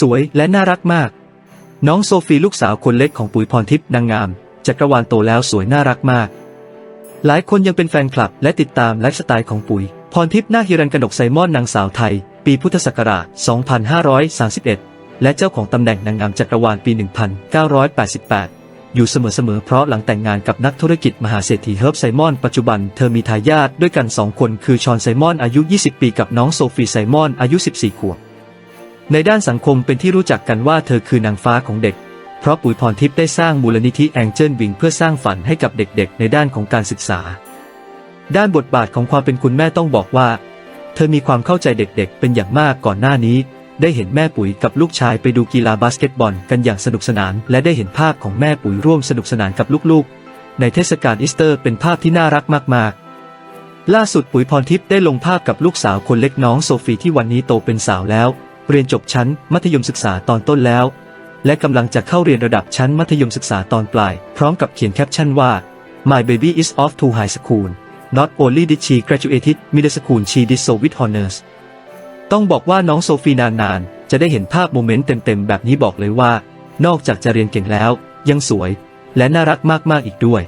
สวยและน่ารักมาก น้องโซฟีลูกสาวคนเล็กของปุ๋ยพรทิพย์นางงามจักรวาลโตแล้วสวยน่ารักมาก หลายคนยังเป็นแฟนคลับและติดตามไลฟ์สไตล์ของปุ๋ย พรทิพย์นาฮิรันกนกไซมอนนางสาวไทย ปีพุทธศักราช 2531 และเจ้าของตำแหน่งนางงามจักรวาลปี 1988อยู่เสมอๆ เพราะหลังแต่งงานกับนักธุรกิจมหาเศรษฐีเฮิร์บไซมอน ปัจจุบันเธอมีทายาทด้วยกันสองคน คือชอนไซมอนอายุ 20 ปีกับน้องโซฟีไซมอนอายุ 14 ขวบ ในด้านสังคมเป็นที่รู้จักกันว่าเธอคือนางฟ้าของเด็ก เพราะปุ๋ยพรทิพย์ได้สร้างมูลนิธิแองเจิลวิงเพื่อสร้างฝันให้กับเด็กๆ ในด้านของการศึกษา ด้านบทบาทของความเป็นคุณแม่ต้องบอกว่า เธอมีความเข้าใจเด็กๆ เป็นอย่างมากก่อนหน้านี้ ได้เห็นแม่ปุ๋ยกับลูกชายไปดูกีฬาบาสเกตบอลกันอย่างสนุกสนาน และได้เห็นภาพของแม่ปุ๋ยร่วมสนุกสนานกับลูกๆ ในเทศกาลอีสเตอร์เป็นภาพที่น่ารักมากๆล่าสุดปุ๋ยพรทิพย์ได้ลงภาพกับลูกสาวคนเล็กน้องโซฟีที่วันนี้โตเป็นสาวแล้ว เรียนจบชั้นมัธยมศึกษาตอนต้นแล้ว และกำลังจะเข้าเรียนระดับชั้นมัธยมศึกษาตอนปลาย พร้อมกับเขียนแคปชั่นว่า My baby is off to high school not only did she graduated middle school she did so with honors ต้องบอกว่าน้องโซฟีนานๆ จะได้เห็นภาพโมเมนต์เต็มๆ แบบนี้บอกเลยว่า นอกจากจะเรียนเก่งแล้ว ยังสวย และน่ารักมากๆอีกด้วย